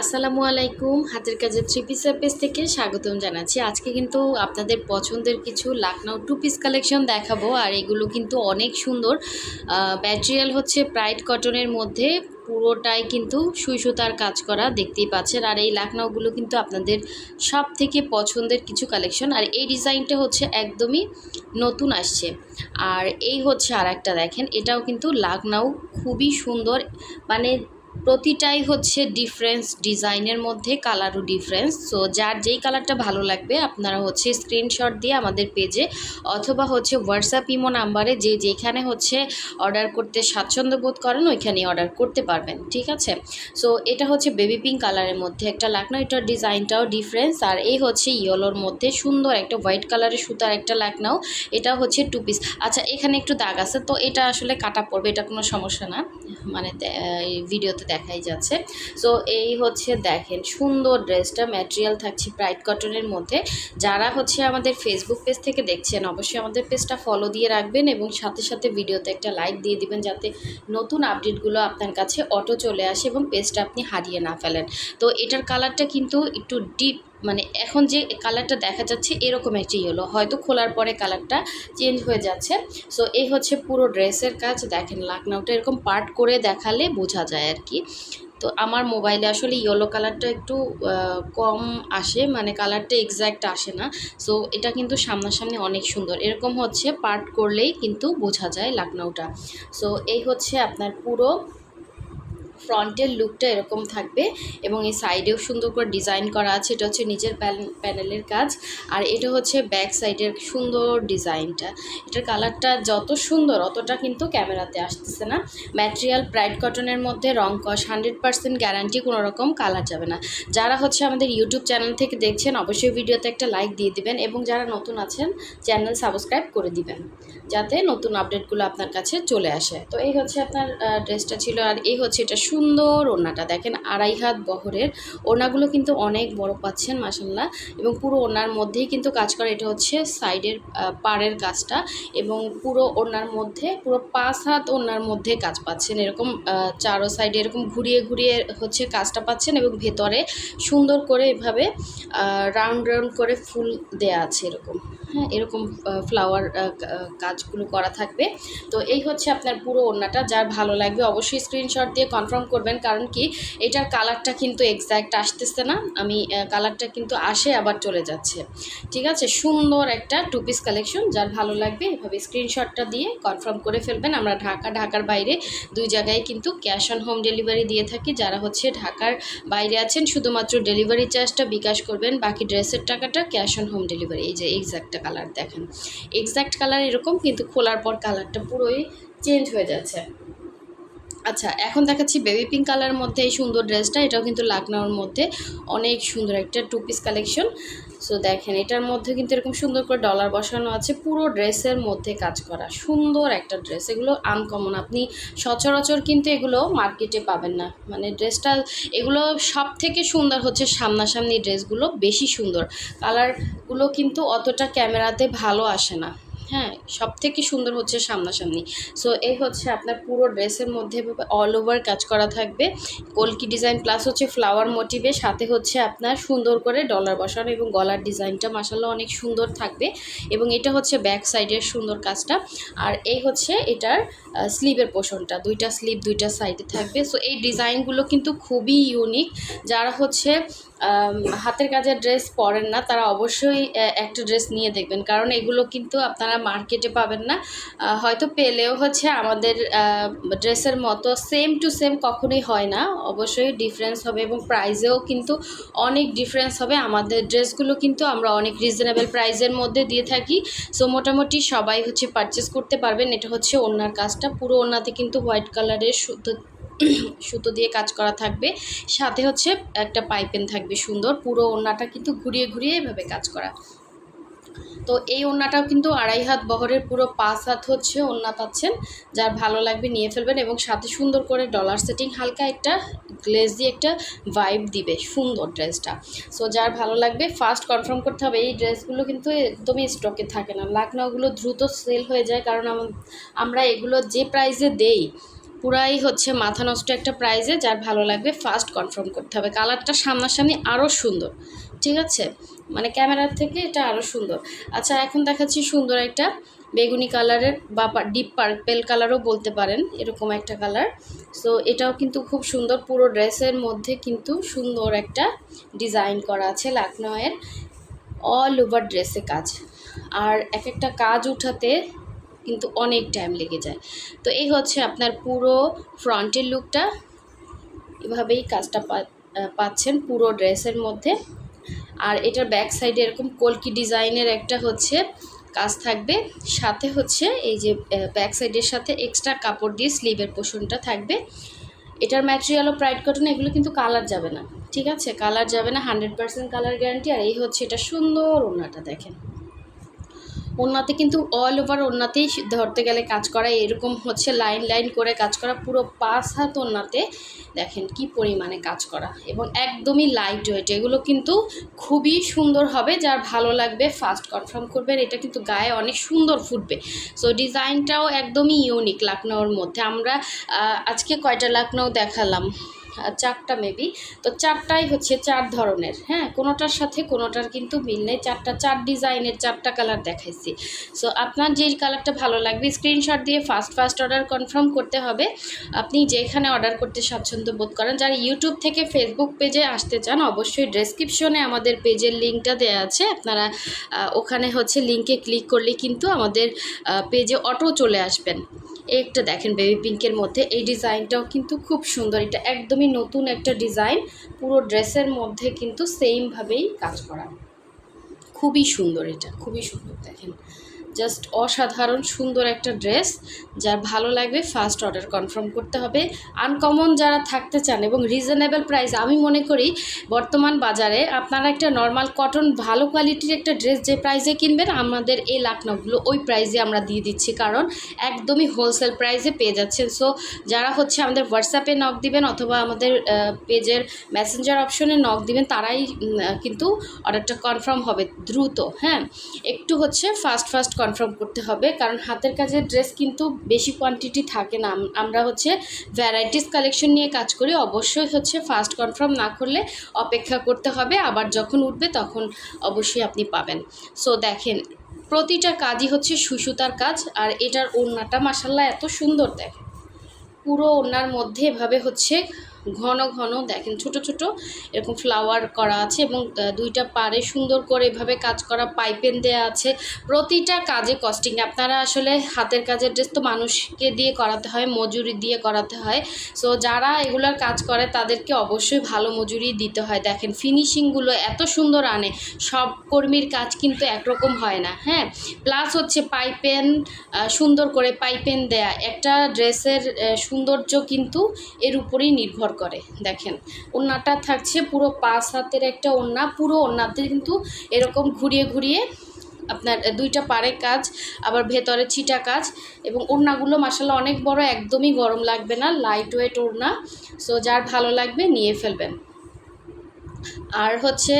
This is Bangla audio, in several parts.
আসসালামু আলাইকুম। হাতের কাজে থ্রি পিসের পেজ থেকে স্বাগতম জানাচ্ছি। আজকে কিন্তু আপনাদের পছন্দের কিছু লাকনাউ টু পিস কালেকশন দেখাবো, আর এগুলো কিন্তু অনেক সুন্দর। ম্যাটেরিয়াল হচ্ছে প্রাইড কটনের মধ্যে। পুরোটাই কিন্তু সুই সুতার কাজ করা, দেখতেই পাচ্ছেন। আর এই লাকনাউগুলো কিন্তু আপনাদের সব থেকে পছন্দের কিছু কালেকশন আর এই ডিজাইনটা হচ্ছে একদমই নতুন আসছে। আর এই হচ্ছে আর একটা দেখেন, এটাও কিন্তু লাকনাউ খুবই সুন্দর। মানে প্রতিটাই হচ্ছে ডিফারেন্স ডিজাইনের মধ্যে কালারও ডিফারেন্স সো যার যেই কালারটা ভালো লাগবে, আপনারা হচ্ছে স্ক্রিনশট দিয়ে আমাদের পেজে অথবা হচ্ছে হোয়াটসঅ্যাপ ইমো নাম্বারে যে যেখানে হচ্ছে অর্ডার করতে স্বাচ্ছন্দ্য বোধ করেন ওইখানেই অর্ডার করতে পারবেন, ঠিক আছে? সো এটা হচ্ছে বেবি পিঙ্ক কালারের মধ্যে একটা লাকনো এটার ডিজাইনটাও ডিফারেন্স আর এই হচ্ছে ইয়েলোর মধ্যে সুন্দর একটা হোয়াইট কালারের সুতার একটা লাকনাও এটা হচ্ছে টু পিস আচ্ছা এখানে একটু দাগ আছে, তো এটা আসলে কাটা পড়বে, এটা কোনো সমস্যা না। মানে দে- ভিডিওতে দেখাই যাচ্ছে। সো এই হচ্ছে দেখেন সুন্দর ড্রেসটা ম্যাটেরিয়াল থাকছে ব্রাইট কটনের মধ্যে। যারা হচ্ছে আমাদের ফেসবুক পেজ থেকে দেখছেন, অবশ্যই আমাদের পেজটা ফলো দিয়ে রাখবেন এবং সাথে সাথে ভিডিওতে একটা লাইক দিয়ে দিবেন যাতে নতুন আপডেটগুলো আপনার কাছে অটো চলে আসে এবং পেজটা আপনি হারিয়ে না ফেলেন। তো এটার কালারটা কিন্তু একটু ডিপ মানে এখন যে কালারটা দেখা যাচ্ছে এরকম একটি ইয়েলো হয়তো খোলার পরে কালারটা চেঞ্জ হয়ে যাচ্ছে। সো এই হচ্ছে পুরো ড্রেসের কাজ। দেখেন লাকনাউটা এরকম পার্ট করে দেখালে বোঝা যায় আর কি। তো আমার মোবাইলে আসলে ইয়েলো কালারটা একটু কম আসে। মানে কালারটা এক্স্যাক্ট আসে না। সো এটা কিন্তু সামনাসামনি অনেক সুন্দর। এরকম হচ্ছে পার্ট করলেই কিন্তু বোঝা যায় লাকনাউটা। সো এই হচ্ছে আপনার পুরো ফ্রন্টের লুকটা এরকম থাকবে এবং এই সাইডেও সুন্দর করে ডিজাইন করা আছে। এটা হচ্ছে নিচের প্যানেলের কাজ। আর এটা হচ্ছে ব্যাক সাইডের সুন্দর ডিজাইনটা। এটার কালারটা যত সুন্দর, অতটা কিন্তু ক্যামেরাতে আসতেছে না। ম্যাটেরিয়াল প্রাইড কটনের মধ্যে রং কস, হান্ড্রেড পার্সেন্ট গ্যারান্টি কোনো রকম কালার যাবে না। যারা হচ্ছে আমাদের ইউটিউব চ্যানেল থেকে দেখছেন, অবশ্যই ভিডিওতে একটা লাইক দিয়ে দিবেন এবং যারা নতুন আছেন, চ্যানেল সাবস্ক্রাইব করে দিবেন। যাতে নতুন আপডেটগুলো আপনার কাছে চলে আসে। তো এই হচ্ছে আপনার ড্রেসটা ছিল। আর এই হচ্ছে এটা সুন্দর ওড়নাটা। দেখেন আড়াই হাত বহরের। ওড়নাগুলো কিন্তু অনেক বড় পাচ্ছেন মাসাল্লাহ এবং পুরো ওড়নার মধ্যেই কিন্তু কাজ করা, এটা হচ্ছে সাইডের পাড়ের কাজটা এবং পুরো ওড়নার মধ্যে, পুরো পাঁচ হাত ওড়নার মধ্যে কাজ পাচ্ছেন। এরকম চারো সাইডে এরকম ঘুরিয়ে ঘুরিয়ে হচ্ছে কাজটা পাচ্ছেন এবং ভেতরে সুন্দর করে এভাবে রাউন্ড রাউন্ড করে ফুল দেয়া আছে এরকম। হ্যাঁ এরকম ফ্লাওয়ার কাজগুলো করা থাকবে। তো এই হচ্ছে আপনার পুরো ওড়নাটা, যার ভালো লাগবে অবশ্যই স্ক্রিনশট দিয়ে কনফার্ম করবেন। কারণ কি, এটার কালারটা কিন্তু এক্স্যাক্ট আসতেছে না। আমি কালারটা কিন্তু আসে, আবার চলে যাচ্ছে। ঠিক আছে? সুন্দর একটা টু পিস কালেকশন যার ভালো লাগবে, এভাবে স্ক্রিনশটটা দিয়ে কনফার্ম করে ফেলবেন। আমরা ঢাকা, ঢাকার বাইরে দুই জায়গায় কিন্তু ক্যাশ অন হোম ডেলিভারি দিয়ে থাকি। যারা হচ্ছে ঢাকার বাইরে আছেন, শুধুমাত্র ডেলিভারি চার্জটা বিকাশ করবেন, বাকি ড্রেসের টাকাটা ক্যাশ অন হোম ডেলিভারি এই যে এক্স্যাক্টটা কালার দেখেন। এক্স্যাক্ট কালার এরকম, কিন্তু খোলার পর কালারটা পুরোই চেঞ্জ হয়ে যাচ্ছে। আচ্ছা এখন দেখাচ্ছি বেবি পিঙ্ক কালার মধ্যে এই সুন্দর ড্রেসটা এটাও কিন্তু লাকনাউর মধ্যে অনেক সুন্দর একটা টু পিস কালেকশন সো দেখেন, এটার মধ্যে কিন্তু এরকম সুন্দর করে ডলার বসানো আছে। পুরো ড্রেসের মধ্যে কাজ করা। সুন্দর একটা ড্রেস। এগুলো আনকমন আপনি সচরাচর কিন্তু এগুলো মার্কেটে পাবেন না। মানে ড্রেসটা, এগুলো সব থেকে সুন্দর হচ্ছে সামনাসামনি ড্রেসগুলো বেশি সুন্দর। কালারগুলো কিন্তু অতটা ক্যামেরাতে ভালো আসে না। হ্যাঁ সব থেকে সুন্দর হচ্ছে সামনাসামনি। সো এই হচ্ছে আপনার পুরো ড্রেসের মধ্যে অল ওভার কাজ করা থাকবে। কলকি ডিজাইন প্লাস হচ্ছে ফ্লাওয়ার মোটিভে সাথে হচ্ছে আপনার সুন্দর করে ডলার বসানো এবং গলার ডিজাইনটা মাসাল্লাহ অনেক সুন্দর থাকবে। এবং এটা হচ্ছে ব্যাক সাইডের সুন্দর কাজটা। আর এই হচ্ছে এটার স্লিভের পোষণটা। দুইটা স্লিভ দুইটা সাইডে থাকবে। সো এই ডিজাইনগুলো কিন্তু খুবই ইউনিক যারা হচ্ছে হাতের কাজের ড্রেস পরেন না, তারা অবশ্যই একটা ড্রেস নিয়ে দেখবেন। কারণ এগুলো কিন্তু আপনারা মার্কেটে পাবেন না। হয়তো পেলেও হচ্ছে আমাদের ড্রেসের মতো সেম টু সেম কখনোই হয় না। অবশ্যই ডিফারেন্স হবে এবং প্রাইসেও কিন্তু অনেক ডিফারেন্স হবে। আমাদের ড্রেসগুলো কিন্তু আমরা অনেক রিজনেবল প্রাইসের মধ্যে দিয়ে থাকি। সো মোটামুটি সবাই হচ্ছে পারচেস করতে পারবেন। এটা হচ্ছে ওনার কাজটা। পুরো ওনাতে কিন্তু হোয়াইট কালারের সুতো সুতো দিয়ে কাজ করা থাকবে। সাথে হচ্ছে একটা পাইপেন থাকবে সুন্দর। পুরো ওড়নাটা কিন্তু ঘুরিয়ে ঘুরিয়ে এভাবে কাজ করা। তো এই ওড়নাটাও কিন্তু আড়াই হাত বহরের পুরো পাঁচ হাত হচ্ছে ওড়না পাচ্ছেন। যার ভালো লাগবে নিয়ে ফেলবেন এবং সাথে সুন্দর করে ডলার সেটিং হালকা একটা গ্লেজ দিয়ে একটা ভাইব দিবে সুন্দর ড্রেসটা। সো যার ভালো লাগবে ফার্স্ট কনফার্ম করতে হবে। এই ড্রেসগুলো কিন্তু একদমই স্টকে থাকে না। লাকনাওগুলো দ্রুত সেল হয়ে যায়। কারণ আমরা এগুলো যে প্রাইসে দেই পুরাই হচ্ছে মাথা নষ্ট একটা প্রাইজে যার ভালো লাগবে ফার্স্ট কনফার্ম করতে হবে। কালারটা সামনাসামনি আরও সুন্দর। ঠিক আছে? মানে ক্যামেরার থেকে এটা আরও সুন্দর। আচ্ছা এখন দেখাচ্ছি সুন্দর একটা বেগুনি কালারের বা ডিপ পার্পেল কালারও বলতে পারেন, এরকম একটা কালার সো এটাও কিন্তু খুব সুন্দর। পুরো ড্রেসের মধ্যে কিন্তু সুন্দর একটা ডিজাইন করা আছে লাকনোয়ের। অল ওভার ড্রেসে কাজ। আর এক একটা কাজ উঠাতে কিন্তু অনেক টাইম লেগে যায়। তো এই হচ্ছে আপনার পুরো ফ্রন্টের লুকটা এভাবেই কাজটা পাচ্ছেন পুরো ড্রেসের মধ্যে। আর এটার ব্যাক সাইডে এরকম কলকি ডিজাইনের একটা হচ্ছে কাজ থাকবে। সাথে হচ্ছে এই যে ব্যাক সাইডের সাথে এক্সট্রা কাপড় দিয়ে স্লিভের পোষণটা থাকবে। এটার ম্যাটেরিয়াল ও প্রাইড কটন এগুলো কিন্তু কালার যাবে না। ঠিক আছে? কালার যাবে না হান্ড্রেড পার্সেন্ট কালার গ্যারান্টি আর এই হচ্ছে এটা সুন্দর ওড়নাটা, দেখেন। ওড়নাতে কিন্তু অল ওভার ওড়নাতেই ধরতে গেলে কাজ করা, এরকম হচ্ছে লাইন লাইন করে কাজ করা, পুরো পাঁচ হাত ওড়নাতে দেখেন কি পরিমাণে কাজ করা এবং একদমই লাইট ওয়েট এগুলো কিন্তু খুবই সুন্দর হবে, যার ভালো লাগবে ফার্স্ট কনফার্ম করবেন, এটা কিন্তু গায়ে অনেক সুন্দর ফুটবে। সো ডিজাইনটাও একদমই ইউনিক লাকনোর মধ্যে। আমরা আজকে কয়টা লাকনো দেখালাম? চারটা মেবি তো চারটাই হচ্ছে চার ধরনের হ্যাঁ? কোনোটার সাথে কোনোটার কিন্তু মিল নেই। চারটা, চার ডিজাইনের চারটা কালার দেখাইছি। সো আপনার যে কালারটা ভালো লাগবে স্ক্রিনশট দিয়ে ফার্স্ট ফার্স্ট অর্ডার কনফার্ম করতে হবে। আপনি যেখানে অর্ডার করতে স্বাচ্ছন্দ্য বোধ করেন, যারা ইউটিউব থেকে ফেসবুক পেজে আসতে চান, অবশ্যই ডেসক্রিপশনে আমাদের পেজের লিঙ্কটা দেওয়া আছে। আপনারা ওখানে হচ্ছে লিঙ্কে ক্লিক করলে কিন্তু আমাদের পেজে অটো চলে আসবেন। একটা দেখেন বেবি পিঙ্কের মধ্যে। এই ডিজাইনটাও কিন্তু খুব সুন্দর। এটা একদমই নতুন একটা ডিজাইন। পুরো ড্রেসের মধ্যে কিন্তু সেমভাবেই কাজ করা। খুবই সুন্দর এটা, খুবই সুন্দর দেখেন। জাস্ট অসাধারণ, সুন্দর একটা ড্রেস যার ভালো লাগবে ফার্স্ট অর্ডার কনফার্ম করতে হবে। আনকমন যারা থাকতে চান এবং রিজনেবল প্রাইস আমি মনে করি বর্তমান বাজারে আপনারা একটা নর্মাল কটন ভালো কোয়ালিটির একটা ড্রেস যে প্রাইসে কিনবেন, আমাদের এই লাকনাগুলো ওই প্রাইসে আমরা দিয়ে দিচ্ছি কারণ একদমই হোলসেল প্রাইসে পেয়ে যাচ্ছেন। সো যারা হচ্ছে আমাদের হোয়াটসঅ্যাপে নক দিবেন অথবা আমাদের পেজের মেসেঞ্জার অপশনে নক দিবেন, তারাই কিন্তু অর্ডারটা কনফার্ম হবে দ্রুত হ্যাঁ? একটু হচ্ছে ফাস্ট ফাস্ট কনফার্ম করতে হবে। কারণ হাতের কাজের ড্রেস কিন্তু বেশি কোয়ান্টিটি থাকে না। আমরা হচ্ছে ভ্যারাইটিস কালেকশন নিয়ে কাজ করি, অবশ্যই হচ্ছে ফার্স্ট কনফার্ম না করলে অপেক্ষা করতে হবে। আবার যখন উঠবে তখন অবশ্যই আপনি পাবেন। সো দেখেন, প্রতিটা কাজই হচ্ছে সুসুতার কাজ। আর এটার ওড়নাটা মাসাল্লাহ এত সুন্দর, দেখেন। পুরো ওড়নার মধ্যে এভাবে হচ্ছে ঘন ঘন দেখেন, ছোট ছোট এরকম ফ্লাওয়ার করা আছে এবং দুইটা পারে সুন্দর করে এভাবে কাজ করা পাইপেন দেয়া আছে। প্রতিটা কাজে কস্টিং আপনারা আসলে হাতের কাজের ড্রেস তো মানুষকে দিয়ে করাতে হয়, মজুরি দিয়ে করাতে হয়। সো যারা এগুলার কাজ করে তাদেরকে অবশ্যই ভালো মজুরি দিতে হয়। দেখেন ফিনিশিংগুলো এত সুন্দর আনে, সব কর্মীর কাজ কিন্তু একরকম হয় না হ্যাঁ? প্লাস হচ্ছে পাইপেন সুন্দর করে পাইপেন দেয়া, একটা ড্রেসের সৌন্দর্য কিন্তু এর উপরেই নির্ভর করে, দেখেন। ওড়নাটা থাকছে পুরো পাঁচ হাতের একটা ওড়না, পুরো ওড়নাতে কিন্তু এরকম ঘুরিয়ে ঘুরিয়ে আপনার দুইটা পারে কাজ, আবার ভেতরে ছিটা কাজ এবং ওড়নাগুলো মাসাল্লাহ অনেক বড়, একদমই গরম লাগবে না লাইট ওয়েট ওড়না। সো যার ভালো লাগবে নিয়ে ফেলবেন। আর হচ্ছে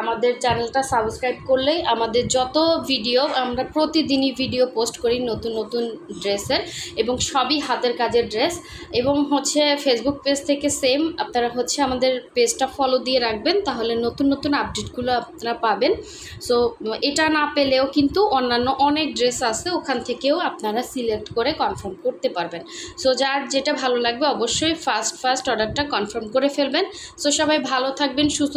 আমাদের চ্যানেলটা সাবস্ক্রাইব করলেই আমাদের যত ভিডিও আমরা প্রতিদিনই ভিডিও পোস্ট করি নতুন নতুন ড্রেসের এবং সবই হাতের কাজের ড্রেস এবং হচ্ছে ফেসবুক পেজ থেকে সেম আপনারা হচ্ছে আমাদের পেজটা ফলো দিয়ে রাখবেন, তাহলে নতুন নতুন আপডেটগুলো আপনারা পাবেন। সো এটা না পেলেও কিন্তু অন্যান্য অনেক ড্রেস আছে, ওখান থেকেও আপনারা সিলেক্ট করে কনফার্ম করতে পারবেন। সো যার যেটা ভালো লাগবে অবশ্যই ফার্স্ট ফার্স্ট অর্ডারটা কনফার্ম করে ফেলবেন। সো সবাই ভালো থাকবেন, সুস্থ